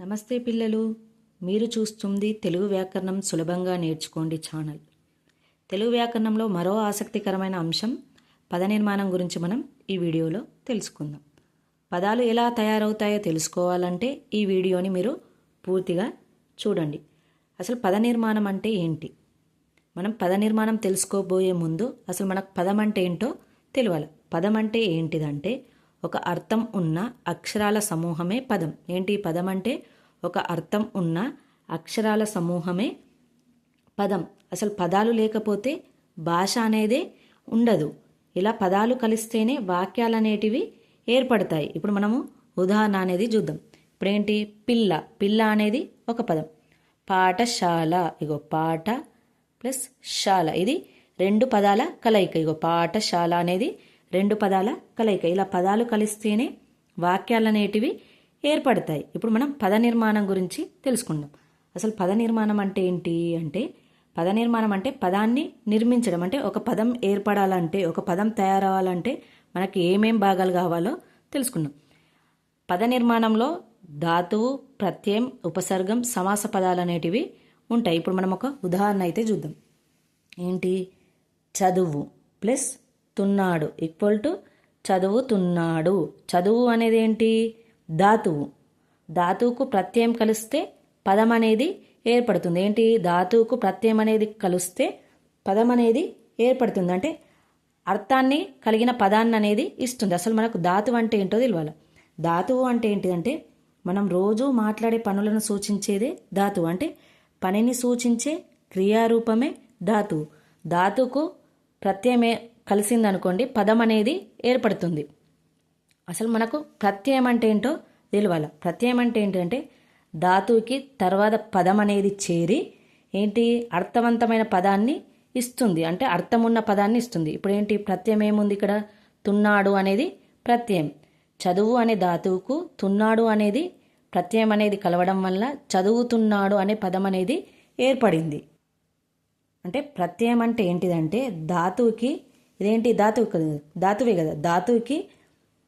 నమస్తే పిల్లలు. మీరు చూస్తుంది తెలుగు వ్యాకరణం సులభంగా నేర్చుకోండి ఛానల్. తెలుగు వ్యాకరణంలో మరో ఆసక్తికరమైన అంశం పద నిర్మాణం గురించి మనం ఈ వీడియోలో తెలుసుకుందాం. పదాలు ఎలా తయారవుతాయో తెలుసుకోవాలంటే ఈ వీడియోని మీరు పూర్తిగా చూడండి. అసలు పద నిర్మాణం అంటే ఏంటి? మనం పద నిర్మాణం తెలుసుకోబోయే ముందు అసలు మనకు పదం అంటే ఏంటో తెలియాలి పదం అంటే ఏంటిదంటే ఒక అర్థం ఉన్న అక్షరాల సమూహమే పదం. ఏంటి పదం అంటే ఒక అర్థం ఉన్న అక్షరాల సమూహమే పదం. అసలు పదాలు లేకపోతే భాష అనేదే ఉండదు. ఇలా పదాలు కలిస్తేనే వాక్యాలు అనేటివి ఏర్పడతాయి. ఇప్పుడు మనము ఉదాహరణ అనేది చూద్దాం. ఇప్పుడేంటి? పిల్ల. పిల్ల అనేది ఒక పదం. పాఠశాల. ఇగో పాట ప్లస్ శాల. ఇది రెండు పదాల కలయిక. ఇగో పాఠశాల అనేది రెండు పదాల కలయిక. ఇలా పదాలు కలిస్తేనే వాక్యాలు అనేటివి ఏర్పడతాయి. ఇప్పుడు మనం పద నిర్మాణం గురించి తెలుసుకుందాం. అసలు పద నిర్మాణం అంటే ఏంటి? అంటే పద నిర్మాణం అంటే పదాన్ని నిర్మించడం. అంటే ఒక పదం ఏర్పడాలంటే ఒక పదం తయారవ్వాలంటే మనకి ఏమేం భాగాలు కావాలో తెలుసుకుందాం. పద నిర్మాణంలో ధాతువు ప్రత్యయం ఉపసర్గం సమాస పదాలు అనేటివి ఉంటాయి. ఇప్పుడు మనం ఒక ఉదాహరణ అయితే చూద్దాం. ఏంటి? చదువు ప్లస్ తున్నాడు ఈక్వల్ టు చదువుతున్నాడు. చదువు అనేది ఏంటి ధాతువు. ధాతువుకు ప్రత్యయం కలిస్తే పదం అనేది ఏర్పడుతుంది. ఏంటి? ధాతువుకు ప్రత్యయం అనేది కలిస్తే పదం అనేది ఏర్పడుతుంది. అంటే అర్థాన్ని కలిగిన పదాన్ని అనేది ఇస్తుంది. అసలు మనకు ధాతువు అంటే ఏంటో తెలియాలి ధాతువు అంటే ఏంటిదంటే మనం రోజు మాట్లాడే పనులను సూచించేదే ధాతువు. అంటే పనిని సూచించే క్రియారూపమే ధాతువు. ధాతువుకు ప్రత్యయమే కలిసిందనుకోండి పదం అనేది ఏర్పడుతుంది. అసలు మనకు ప్రత్యయం అంటే ఏంటో తెలియాల ప్రత్యయం అంటే ఏంటంటే ధాతువుకి తర్వాత పదం అనేది చేరి ఏంటి అర్థవంతమైన పదాన్ని ఇస్తుంది. అంటే అర్థమున్న పదాన్ని ఇస్తుంది. ఇప్పుడు ఏంటి ప్రత్యయం ఏముంది ఇక్కడ? తున్నాడు అనేది ప్రత్యయం. చదువు అనే ధాతువుకు తున్నాడు అనేది ప్రత్యయం అనేది కలవడం వల్ల చదువుతున్నాడు అనే పదం అనేది ఏర్పడింది. అంటే ప్రత్యయం అంటే ఏంటిదంటే ధాతువుకి ఇదేంటి ధాతువు ధాతువే కదా. ధాతువుకి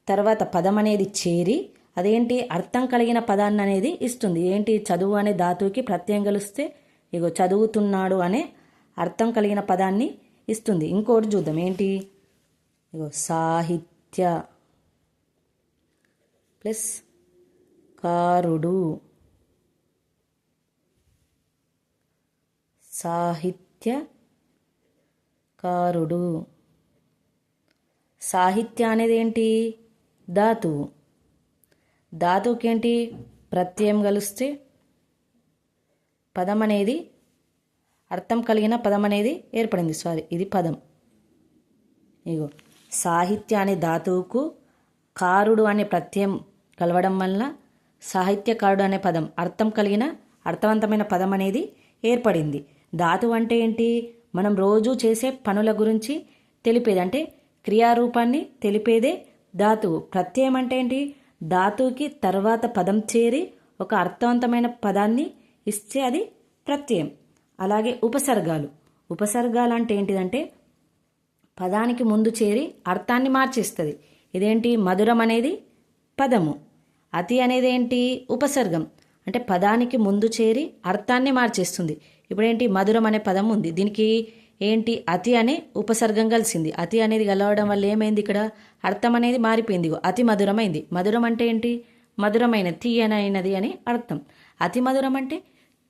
తర్వాత పదం అనేది చేరి అదేంటి అర్థం కలిగిన పదాన్ని అనేది ఇస్తుంది. ఏంటి చదువు అనే ధాతువుకి ప్రత్యయం కలిస్తే ఇగో చదువుతున్నాడు అనే అర్థం కలిగిన పదాన్ని ఇస్తుంది. ఇంకోటి చూద్దాం. ఏంటి? ఇగో సాహిత్య ప్లస్ కారుడు సాహిత్య కారుడు. సాహిత్య అనేది ఏంటి ధాతువు. ధాతువుకి ఏంటి ప్రత్యయం కలిస్తే పదం అనేది అర్థం కలిగిన పదం అనేది ఏర్పడింది. సారీ ఇది పదం. ఇగో సాహిత్య అనే ధాతువుకు కారుడు అనే ప్రత్యయం కలవడం వల్ల సాహిత్యకారుడు అనే పదం అర్థం కలిగిన అర్థవంతమైన పదం అనేది ఏర్పడింది. ధాతువు అంటే ఏంటి? మనం రోజు చేసే పనుల గురించి తెలిపేది. అంటే క్రియారూపాన్ని తెలిపేదే ధాతువు. ప్రత్యయం అంటే ఏంటి ధాతువుకి తర్వాత పదం చేరి ఒక అర్థవంతమైన పదాన్ని ఇస్తే అది ప్రత్యయం. అలాగే ఉపసర్గాలు. ఉపసర్గాలు అంటే ఏంటిదంటే పదానికి ముందు చేరి అర్థాన్ని మార్చేస్తుంది. ఇదేంటి? మధురం అనేది పదము. అతి అనేది ఏంటి ఉపసర్గం. అంటే పదానికి ముందు చేరి అర్థాన్ని మార్చేస్తుంది. ఇప్పుడేంటి? మధురం అనే పదం ఉంది. దీనికి ఏంటి అతి అనే ఉపసర్గం కలిసింది. అతి అనేది కలవడం వల్ల ఏమైంది ఇక్కడ? అర్థం అనేది మారిపోయింది. అతి మధురమైంది. మధురం అంటే ఏంటి? మధురమైన తీయనైనది అని అర్థం. అతి మధురం అంటే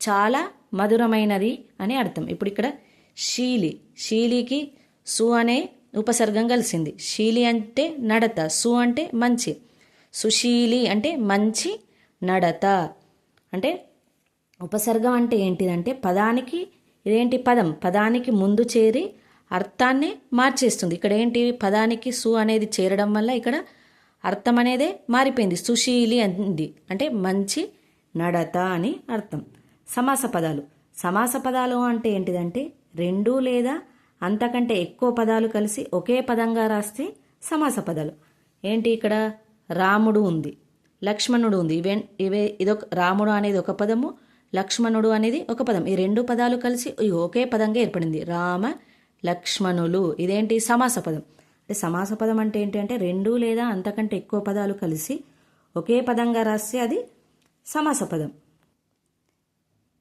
చాలా మధురమైనది అని అర్థం. ఇప్పుడు ఇక్కడ శీలి. శీలికి సు అనే ఉపసర్గం కలిసింది. శీలి అంటే నడత. సు అంటే మంచి. సుశీలి అంటే మంచి నడత. అంటే ఉపసర్గం అంటే ఏంటిదంటే పదానికి ఇదేంటి పదం? పదానికి ముందు చేరి అర్థాన్ని మార్చేస్తుంది. ఇక్కడ ఏంటి? పదానికి సు అనేది చేరడం వల్ల ఇక్కడ అర్థం అనేదే మారిపోయింది. సుశీలి అంది. అంటే మంచి నడత అని అర్థం. సమాస పదాలు. సమాస పదాలు అంటే ఏంటిదంటే రెండు లేదా అంతకంటే ఎక్కువ పదాలు కలిసి ఒకే పదంగా రాస్తే సమాస పదాలు. ఏంటి ఇక్కడ? రాముడు ఉంది. లక్ష్మణుడు ఉంది. ఇవే ఇవే ఇదొక రాముడు అనేది ఒక పదము లక్ష్మణుడు అనేది ఒక పదం. ఈ రెండు పదాలు కలిసి ఒకే పదంగా ఏర్పడింది. రామ లక్ష్మణులు. ఇదేంటి? సమాస పదం. అంటే సమాస పదం అంటే ఏంటంటే రెండు లేదా అంతకంటే ఎక్కువ పదాలు కలిసి ఒకే పదంగా రాస్తే అది సమాస పదం.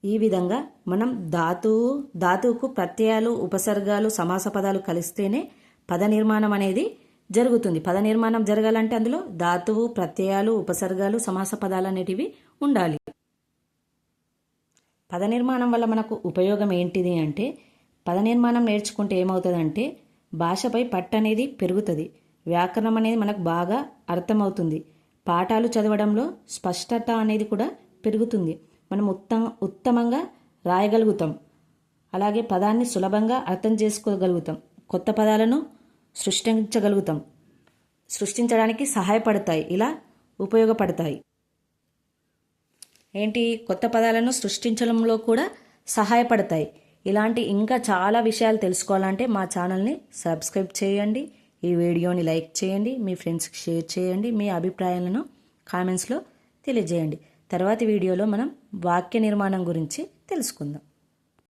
ఈ విధంగా మనం ధాతువు ధాతువుకు ప్రత్యయాలు ఉపసర్గాలు సమాస పదాలు కలిస్తేనే పద నిర్మాణం అనేది జరుగుతుంది. పద నిర్మాణం జరగాలంటే అందులో ధాతువు ప్రత్యయాలు ఉపసర్గాలు సమాస పదాలు అనేటివి ఉండాలి. పద నిర్మాణం వల్ల మనకు ఉపయోగం ఏంటిది అంటే పద నిర్మాణం నేర్చుకుంటే ఏమవుతుందంటే భాషపై పట్టు అనేది పెరుగుతుంది. వ్యాకరణం అనేది మనకు బాగా అర్థమవుతుంది. పాఠాలు చదవడంలో స్పష్టత అనేది కూడా పెరుగుతుంది. మనం ఉత్తమ ఉత్తమంగా రాయగలుగుతాం. అలాగే పదాన్ని సులభంగా అర్థం చేసుకోగలుగుతాం. కొత్త పదాలను సృష్టించగలుగుతాం. సృష్టించడానికి సహాయపడతాయి. ఇలా ఉపయోగపడతాయి. ఏంటి? కొత్త పదాలను సృష్టించడంలో కూడా సహాయపడతాయి. ఇలాంటి ఇంకా చాలా విషయాలు తెలుసుకోవాలంటే మా ఛానల్ని సబ్స్క్రైబ్ చేయండి. ఈ వీడియోని లైక్ చేయండి. మీ ఫ్రెండ్స్కి షేర్ చేయండి. మీ అభిప్రాయాలను కామెంట్స్లో తెలియజేయండి. తర్వాతి వీడియోలో మనం వాక్య నిర్మాణం గురించి తెలుసుకుందాం.